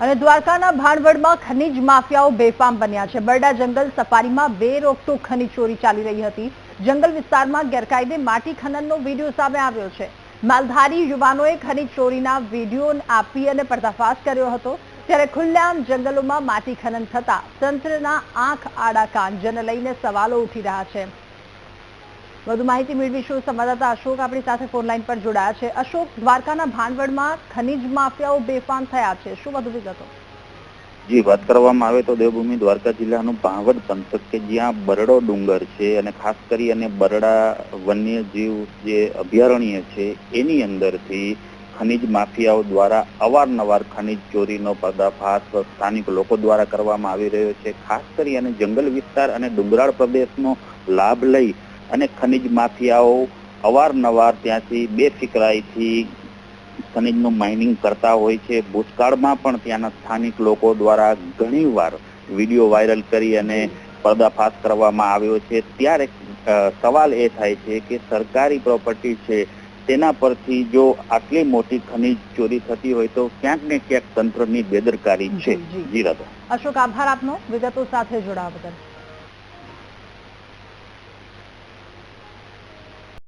અને દ્વારકાના ભાણવડમાં ખનીજ માફિયાઓ બેફામ બન્યા છે. બરડા જંગલ સફારીમાં બે રોકટોક ખનીજ ચોરી ચાલી રહી હતી. જંગલ વિસ્તારમાં ગેરકાયદે માટી ખનનનો વીડિયો સામે આવ્યો છે. માલધારી યુવાનોએ ખનીજ ચોરીના વીડિયો આપી અને પર્દાફાશ કર્યો હતો. ત્યારે ખુલ્લેઆમ જંગલોમાં માટી ખનન થતા તંત્રના આંખ આડા કાન જેને લઈને સવાલો ઉઠી રહ્યા છે. વધુ માહિતી મેળવીશું. સંવાદદાતા અશોક આપણી સાથે ફોનલાઈન પર જોડાયા છે. અશોક, દ્વારકાના ભાનવડમાં ખનીજ માફિયાઓ બેફામ થયા છે. શું વધુ વિગતો? જી, વાત કરવામાં આવે તો દેવભૂમિ દ્વારકા જિલ્લાનું ભાંવડ પંથક કે જ્યાં બરડો ડુંગર છે અને ખાસ કરી અને બરડા વન્યજીવ જે અભયારણ્ય છે, એની અંદરથી ખનીજ માફિયાઓ દ્વારા અવારનવાર ખનીજ ચોરીનો પર્દાફાશ સ્થાનિક લોકો દ્વારા કરવામાં આવી રહ્યો છે. ખાસ કરી અને જંગલ વિસ્તાર અને ડુંગરાળ પ્રદેશનો લાભ લઈ અને ખનીજ માફિયાઓ અવારનવાર ત્યાંથી બેફિકરાઈથી ખનિજનું માઇનિંગ કરતા હોય છે. ભૂતકાળમાં પણ ત્યાંના સ્થાનિક લોકો દ્વારા ઘણીવાર વીડિયો વાયરલ કરી અને પર્દાફાશ કરવામાં આવ્યો છે. ત્યારે સવાલ એ થાય છે કે સરકારી પ્રોપર્ટી છે તેના પરથી જો આટલી મોટી ખનીજ ચોરી થતી હોય તો ક્યાંક ને ક્યાંક તંત્રની બેદરકારી છે. જી, રાધા. અશોક આભાર આપનો. વિગતો સાથે જોડાવા બદલ.